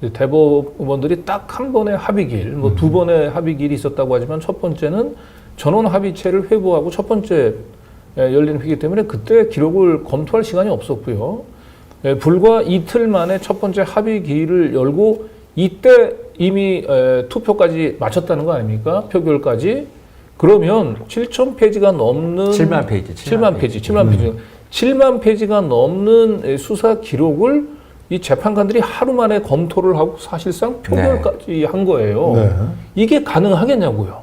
대법원들이 딱 한 번의 합의길, 뭐 두 번의 합의길이 있었다고 하지만 첫 번째는 전원 합의체를 회부하고 첫 번째 에, 열린 회기 때문에 그때 기록을 검토할 시간이 없었고요. 에, 불과 이틀 만에 첫 번째 합의기를 열고 이때 이미 에, 투표까지 마쳤다는 거 아닙니까? 표결까지. 그러면 7천 페이지가 넘는 7만 페이지. 7만 페이지, 7만 페이지. 7만 페이지가 넘는 수사 기록을 이 재판관들이 하루 만에 검토를 하고 사실상 표결까지 한 거예요. 네. 이게 가능하겠냐고요.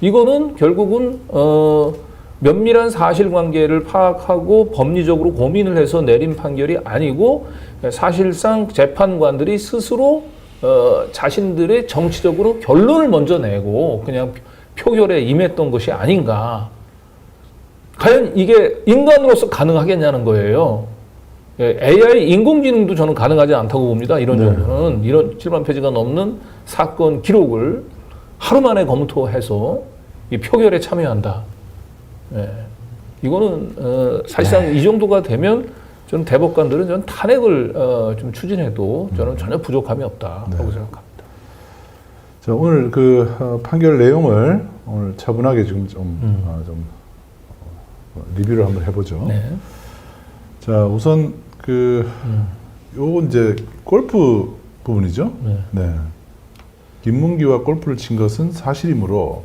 이거는 결국은 어 면밀한 사실관계를 파악하고 법리적으로 고민을 해서 내린 판결이 아니고 사실상 재판관들이 스스로 어 자신들의 정치적으로 결론을 먼저 내고 그냥 표결에 임했던 것이 아닌가. 과연 이게 인간으로서 가능하겠냐는 거예요. 예, AI 인공지능도 저는 가능하지 않다고 봅니다. 이런 네. 정도는 이런 7만 페이지가 넘는 사건 기록을 하루 만에 검토해서 이 표결에 참여한다. 예. 이거는 어, 사실상 이 정도가 되면 저는 대법관들은 저는 탄핵을 어, 좀 추진해도 저는 전혀 부족함이 없다고 네. 생각합니다. 자, 오늘 그 어, 판결 내용을 오늘 차분하게 지금 좀, 음. 어, 좀 어, 리뷰를 한번 해보죠. 네. 자, 우선 그 음. 요 이제 골프 부분이죠. 네. 네. 김문기와 골프를 친 것은 사실이므로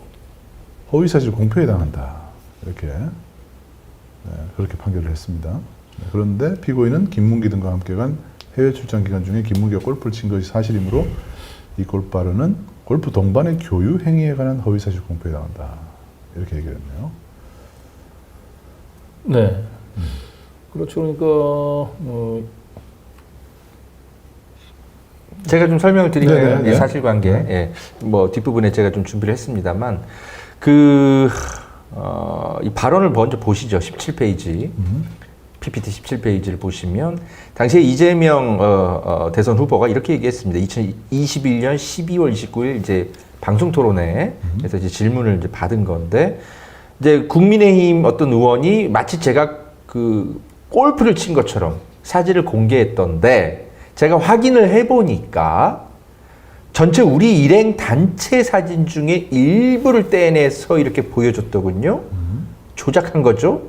허위사실 공표에 해당한다. 이렇게 네, 그렇게 판결을 했습니다. 네, 그런데 피고인은 김문기 등과 함께 간 해외 출장 기간 중에 김문기가 골프를 친 것이 사실이므로 이 골프 발언은 골프 동반의 교유 행위에 관한 허위사실 공표에 해당한다. 이렇게 얘기했네요. 네. 그렇죠. 그러니까 어, 제가 좀 설명을 드리면. 예, 사실관계, 예, 뭐 뒷부분에 제가 좀 준비를 했습니다만 그 어, 이 발언을 먼저 보시죠. 17페이지. PPT 17페이지를 보시면 당시에 이재명 어, 어, 대선 후보가 이렇게 얘기했습니다. 2021년 12월 29일 이제 방송 토론회에서 이제 질문을 이제 받은 건데 이제 국민의힘 어떤 의원이 마치 제가 그 골프를 친 것처럼 사진을 공개했던데 제가 확인을 해보니까 전체 우리 일행 단체 사진 중에 일부를 떼내서 이렇게 보여줬더군요. 조작한 거죠?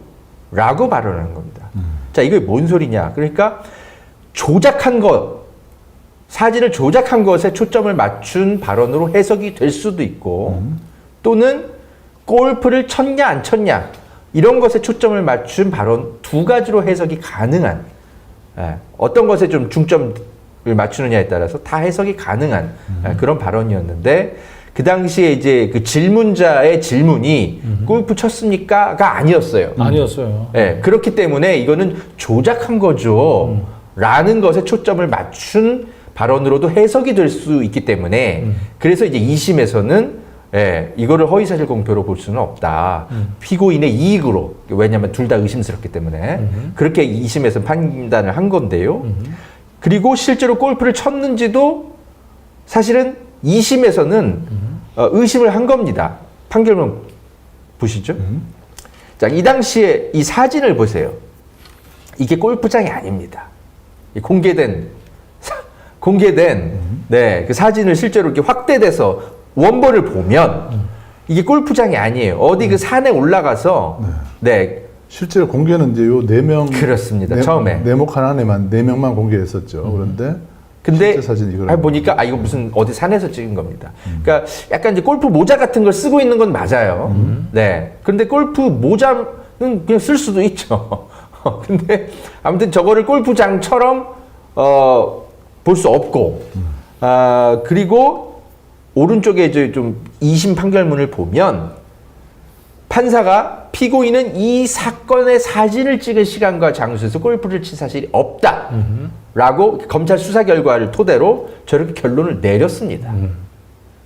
라고 발언한 겁니다. 자, 이게 뭔 소리냐? 그러니까 조작한 것, 사진을 조작한 것에 초점을 맞춘 발언으로 해석이 될 수도 있고, 또는 골프를 쳤냐, 안 쳤냐, 이런 것에 초점을 맞춘 발언 두 가지로 해석이 가능한, 예, 어떤 것에 좀 중점을 맞추느냐에 따라서 다 해석이 가능한 예, 그런 발언이었는데, 그 당시에 이제 그 질문자의 질문이 골프 쳤습니까?가 아니었어요. 아니었어요. 예, 그렇기 때문에 이거는 조작한 거죠. 라는 것에 초점을 맞춘 발언으로도 해석이 될 수 있기 때문에 그래서 이제 2심에서는 예, 이거를 허위사실 공표로 볼 수는 없다. 피고인의 이익으로 왜냐하면 둘 다 의심스럽기 때문에 그렇게 2심에서 판단을 한 건데요. 그리고 실제로 골프를 쳤는지도 사실은 2심에서는 어, 의심을 한 겁니다. 판결문 보시죠. 자, 이 당시에 이 사진을 보세요. 이게 골프장이 아닙니다. 이 공개된 사- 공개된 네, 그 사진을 실제로 이렇게 확대돼서 원본을 보면 이게 골프장이 아니에요. 어디 그 산에 올라가서 네, 실제로 공개는 이제 요 네 명 그렇습니다. 처음에. 음. 네목 하나에만 네 명만 공개했었죠. 그런데 근데 실제 사진 이걸 아, 보니까 아 이거 무슨 어디 산에서 찍은 겁니다. 그러니까 약간 이제 골프 모자 같은 걸 쓰고 있는 건 맞아요. 네. 그런데 골프 모자는 그냥 쓸 수도 있죠. 근데 아무튼 저거를 골프장처럼 어, 볼 수 없고 아 그리고 오른쪽에 이제 좀 2심 판결문을 보면 판사가 피고인은 이 사건의 사진을 찍은 시간과 장소에서 골프를 친 사실이 없다. 라고 검찰 수사 결과를 토대로 저렇게 결론을 내렸습니다.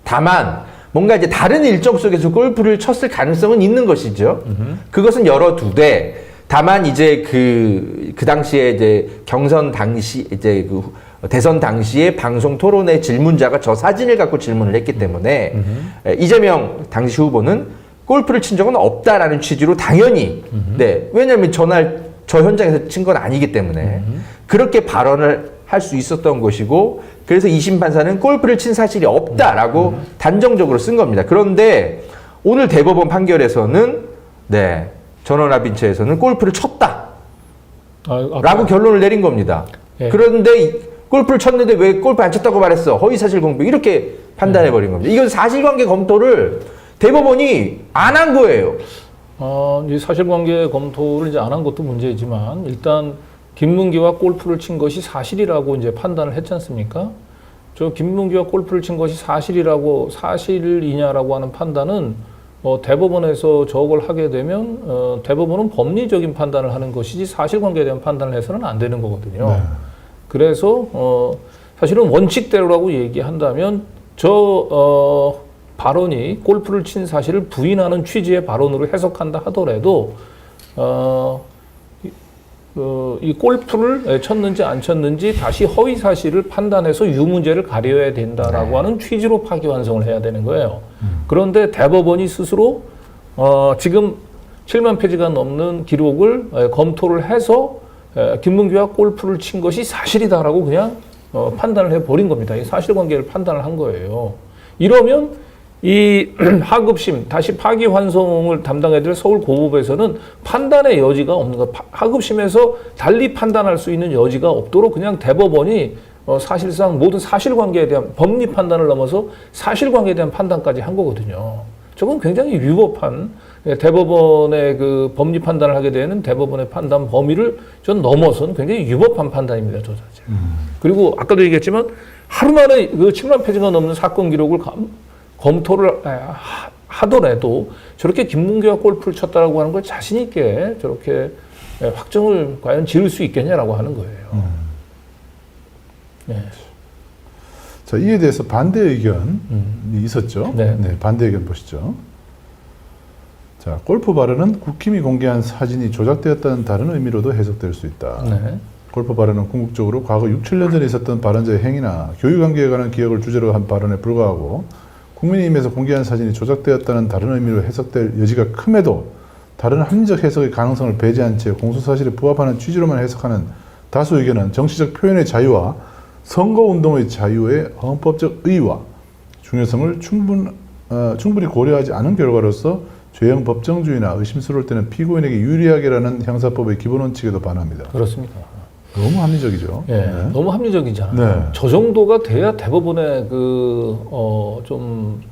다만 뭔가 이제 다른 일정 속에서 골프를 쳤을 가능성은 있는 것이죠. 그것은 열어두되 다만 이제 그, 그 당시에 이제 경선 당시 이제 그 후- 대선 당시에 방송 토론회 질문자가 저 사진을 갖고 질문을 했기 때문에 에, 이재명 당시 후보는 골프를 친 적은 없다라는 취지로 당연히 네 왜냐하면 전날 저 현장에서 친 건 아니기 때문에 그렇게 발언을 할 수 있었던 것이고 그래서 2심 판사는 골프를 친 사실이 없다라고 단정적으로 쓴 겁니다. 그런데 오늘 대법원 판결에서는 네 전원합의체에서는 골프를 쳤다. 아, 아까- 라고 결론을 내린 겁니다. 예. 그런데 이- 골프를 쳤는데 왜 골프 안 쳤다고 말했어? 허위사실 공표 이렇게 판단해 버린 겁니다. 이건 사실관계 검토를 대법원이 안 한 거예요. 어, 이 사실관계 검토를 이제 안 한 것도 문제지만 일단 김문기와 골프를 친 것이 사실이라고 이제 판단을 했지 않습니까? 저 김문기와 골프를 친 것이 사실이라고 사실이냐라고 하는 판단은 어, 대법원에서 저걸 하게 되면 어, 대법원은 법리적인 판단을 하는 것이지 사실관계에 대한 판단을 해서는 안 되는 거거든요. 네. 그래서 어, 사실은 원칙대로라고 얘기한다면 저 어, 발언이 골프를 친 사실을 부인하는 취지의 발언으로 해석한다 하더라도 어, 이, 어, 이 골프를 쳤는지 안 쳤는지 다시 허위 사실을 판단해서 유문제를 가려야 된다라고 하는 취지로 파기환송을 해야 되는 거예요. 그런데 대법원이 스스로 어, 지금 7만 페이지가 넘는 기록을 에, 검토를 해서 에, 김문규와 골프를 친 것이 사실이다라고 그냥 어, 판단을 해버린 겁니다. 이 사실관계를 판단을 한 거예요. 이러면 이 하급심 다시 파기환송을 담당해야 될 서울고법에서는 판단의 여지가 없는 거. 파- 하급심에서 달리 판단할 수 있는 여지가 없도록 그냥 대법원이 어, 사실상 모든 사실관계에 대한 법리 판단을 넘어서 사실관계에 대한 판단까지 한 거거든요. 저건 굉장히 위법한 예, 대법원의 그 법리 판단을 하게 되는 대법원의 판단 범위를 전 넘어선 굉장히 위법한 판단입니다. 저 자체. 그리고 아까도 얘기했지만 하루 만에 그 7만 페이지가 넘는 사건 기록을 검, 검토를 하- 하더라도 저렇게 김문기와 골프를 쳤다라고 하는 걸 자신 있게 저렇게 예, 확정을 과연 지을 수 있겠냐라고 하는 거예요. 네. 자, 이에 대해서 반대 의견이 음. 있었죠. 네. 반대 의견 보시죠. 자, 골프 발언은 국힘이 공개한 사진이 조작되었다는 다른 의미로도 해석될 수 있다. 네. 골프 발언은 궁극적으로 과거 6, 7년 전에 있었던 발언자의 행위나 교육 관계에 관한 기억을 주제로 한 발언에 불과하고 국민의힘에서 공개한 사진이 조작되었다는 다른 의미로 해석될 여지가 큼에도 다른 합리적 해석의 가능성을 배제한 채 공소사실에 부합하는 취지로만 해석하는 다수 의견은 정치적 표현의 자유와 선거운동의 자유의 헌법적 의의와 중요성을 충분, 어, 충분히 고려하지 않은 결과로서 죄형 법정주의나 의심스러울 때는 피고인에게 유리하게라는 형사법의 기본 원칙에도 반합니다. 그렇습니다. 너무 합리적이죠. 예, 네. 너무 합리적이잖아요. 네. 저 정도가 돼야 대법원의 그, 어, 좀,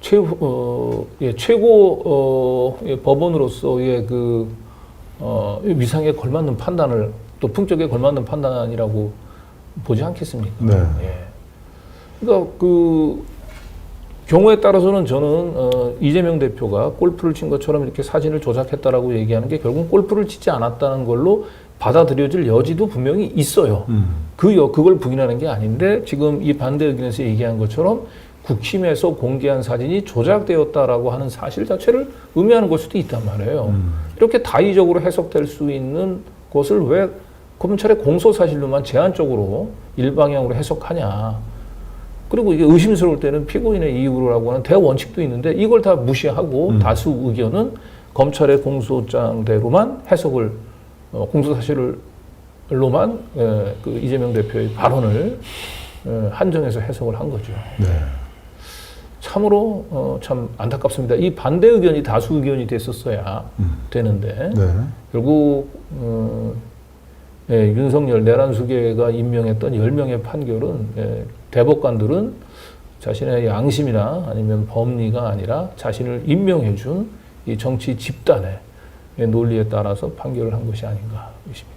최고, 어, 예, 최고, 어, 예, 법원으로서의 그, 어, 위상에 걸맞는 판단을, 또 품격에 걸맞는 판단이라고 보지 않겠습니까? 네. 예. 그러니까 그, 경우에 따라서는 저는 어, 이재명 대표가 골프를 친 것처럼 이렇게 사진을 조작했다라고 얘기하는 게 결국 골프를 치지 않았다는 걸로 받아들여질 여지도 분명히 있어요. 음. 그 여, 그걸 부인하는 게 아닌데 지금 이 반대 의견에서 얘기한 것처럼 국힘에서 공개한 사진이 조작되었다라고 하는 사실 자체를 의미하는 걸 수도 있단 말이에요. 음. 이렇게 다의적으로 해석될 수 있는 것을 왜 검찰의 공소 사실로만 제한적으로 일방향으로 해석하냐? 그리고 이게 의심스러울 때는 피고인의 이유라고 하는 대원칙도 있는데 이걸 다 무시하고 음. 다수 의견은 검찰의 공소장대로만 해석을 어, 공소 사실로만 에, 그 이재명 대표의 발언을 에, 한정해서 해석을 한 거죠. 네. 참으로 어, 참 안타깝습니다. 이 반대 의견이 다수 의견이 됐었어야 음. 되는데 네. 결국 어, 예, 윤석열 내란수계가 임명했던 10명의 판결은 예, 대법관들은 자신의 양심이나 아니면 법리가 아니라 자신을 임명해준 이 정치 집단의 논리에 따라서 판결을 한 것이 아닌가 싶습니다.